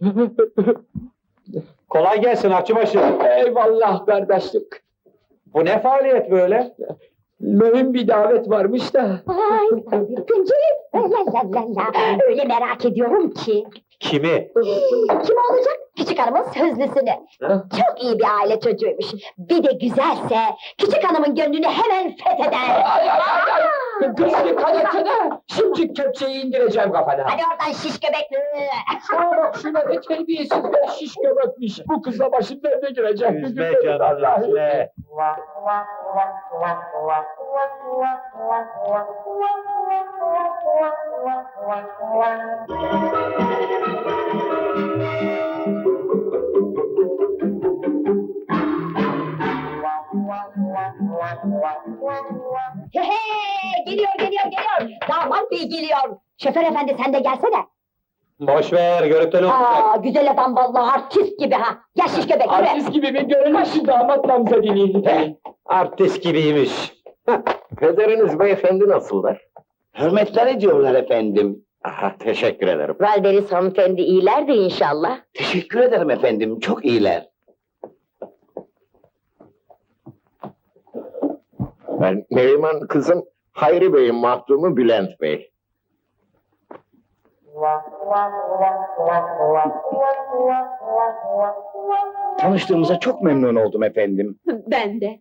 Kolay gelsin Akçıbaşı. Eyvallah kardeşlik. Bu ne faaliyet böyle? Mühim bir davet varmış da. Ay Tuncer'im. La la la la. Öyle merak ediyorum ki. Kimi? Kim olacak? Küçük hanımın sözlüsünü. Ha? Çok iyi bir aile çocuğuymuş. Bir de güzelse küçük hanımın gönlünü hemen fetheder. Ay, ay, ay, ay. Kız dikkat Şimdi kepçeyi indireceğim kafana. Hadi oradan şiş göbekli. Aa bak şuna ne terbiyesizler şiş göbekmiş. Bu kızla başım derde girecek. Üzme Allah'ım. üzme. Bey geliyor. Şoför efendi sen de gelsene. Boş ver görüntülü Aa, güzel adam vallahi artist gibi ha. Gel şiş göbek yürü. Artist gibi bir görünüş şu damat namzediliği. Artist gibiymiş. Pederiniz beyefendi nasıllar? Hürmetler ediyorlar efendim. Aha, teşekkür ederim. Valderis hanımefendi iyilerdi inşallah. Teşekkür ederim efendim, çok iyiler. Ben Neriman kızım, Hayri Bey'in mahdumu Bülent Bey. Tanıştığımıza çok memnun oldum efendim. Ben de.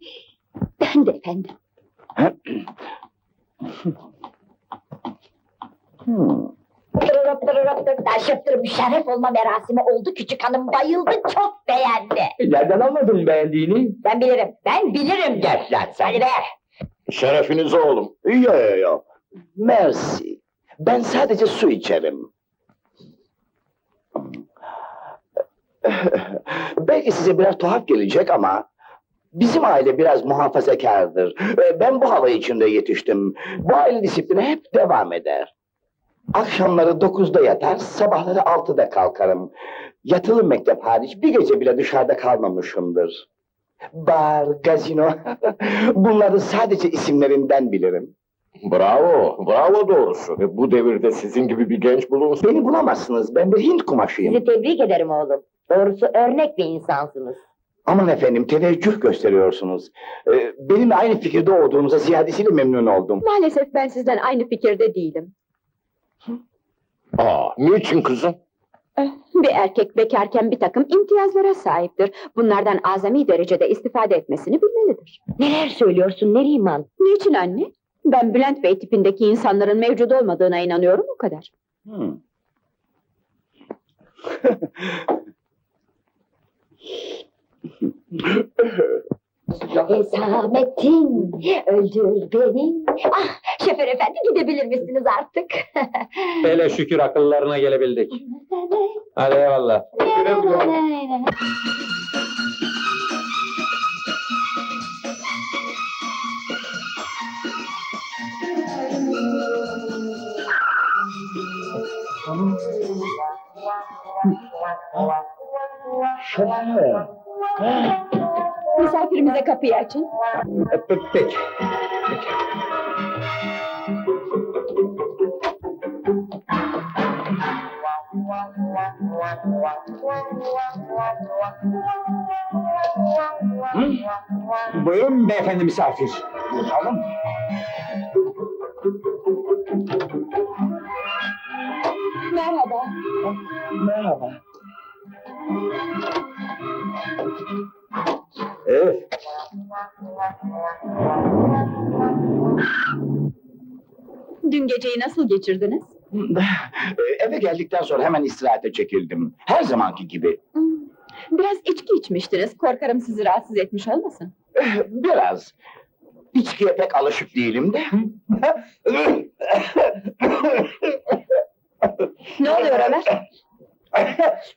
Ben de efendim. Hmm. Taşıp müşerref olma merasimi oldu. Küçük hanım bayıldı, çok beğendi. Nereden anladın beğendiğini? Ben bilirim, ben bilirim. Gel lan sen. Hadi be. Şerefiniz oğlum. Yo yo yo. Mersi. Ben sadece su içerim. Belki size biraz tuhaf gelecek ama bizim aile biraz muhafazakardır. Ben bu hava içinde yetiştim. Bu aile disiplini hep devam eder. Akşamları dokuzda yatar, sabahları altıda kalkarım. Yatılı mektep hariç bir gece bile dışarıda kalmamışımdır. Bar, gazino, bunları sadece isimlerinden bilirim. Bravo, bravo doğrusu. Ve bu devirde sizin gibi bir genç bulunsun. Beni bulamazsınız, ben bir Hint kumaşıyım. Sizi tebrik ederim oğlum. Doğrusu örnek bir insansınız. Aman efendim, teveccüh gösteriyorsunuz. Ee, benimle aynı fikirde olduğunuza ziyadesiyle memnun oldum. Maalesef ben sizden aynı fikirde değilim. Aa, niçin kızım? Eh, Bir erkek bekarken bir takım imtiyazlara sahiptir. Bunlardan azami derecede istifade etmesini bilmelidir. Neler söylüyorsun Neriman? Niçin anne? Ben Bülent Bey tipindeki insanların mevcut olmadığına inanıyorum o kadar. Hmm. Esametin öldür beni. Ah şoför efendi gidebilir misiniz artık? Hele şükür akıllarına gelebildik. Hadi eyvallah. Şöyle. Misafirimize kapıyı açın. E, pe- Peki. Peki. Buyurun beyefendi misafir. Buyuralım. Merhaba. Merhaba. Evet. Dün geceyi nasıl geçirdiniz? Ee, Eve geldikten sonra hemen istirahate çekildim. Her zamanki gibi. Hmm, Biraz içki içmiştiniz. Korkarım sizi rahatsız etmiş olmasın. Eh, Biraz. İçkiye pek alışık değilim de. Ne oluyor Ömer?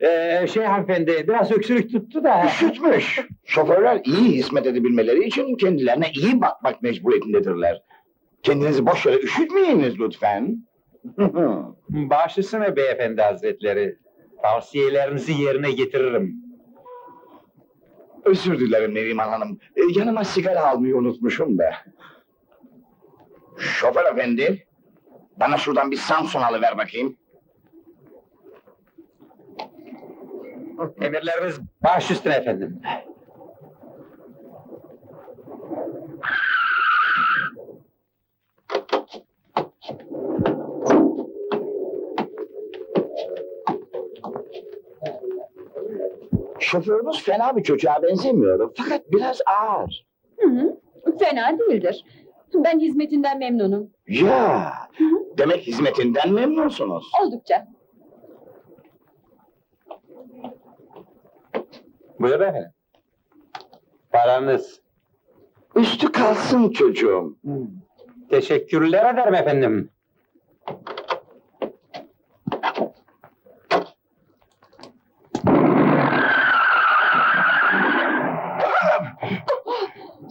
Ee, şey hanımefendi biraz öksürük tuttu da. Üşütmüş. Şoförler iyi hizmet edebilmeleri için kendilerine iyi bakmak mecburiyetindedirler. Kendinizi boş yere üşütmeyiniz lütfen. Bağışlasana beyefendi hazretleri. Tavsiyelerinizi yerine getiririm. Özür dilerim Neriman Hanım. Ee, Yanıma sigara almayı unutmuşum da. Şoför efendi, bana şuradan bir Samsun alıver bakayım. Emirleriniz baş üstüne efendim. Şoförünüz fena bir çocuğa benzemiyor. Fakat biraz ağır. Hı hı. Fena değildir. Ben hizmetinden memnunum. Ya, demek hizmetinden memnunsunuz. Oldukça. Buyurun efendim. Paranız. Üstü kalsın çocuğum. Teşekkürler ederim efendim.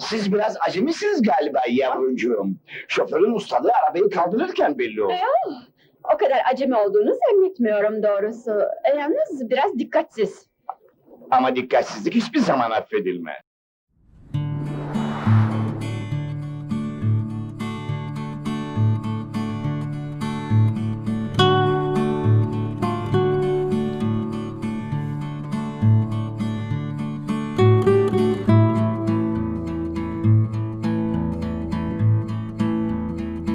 Siz biraz acemisiniz galiba yavrucuğum. Şoförün ustalığı arabayı kaldırırken belli. Yok. O kadar acemi olduğunu zannetmiyorum doğrusu. E, Yalnız biraz dikkatsiz. Ama dikkatsizlik hiçbir zaman affedilmez.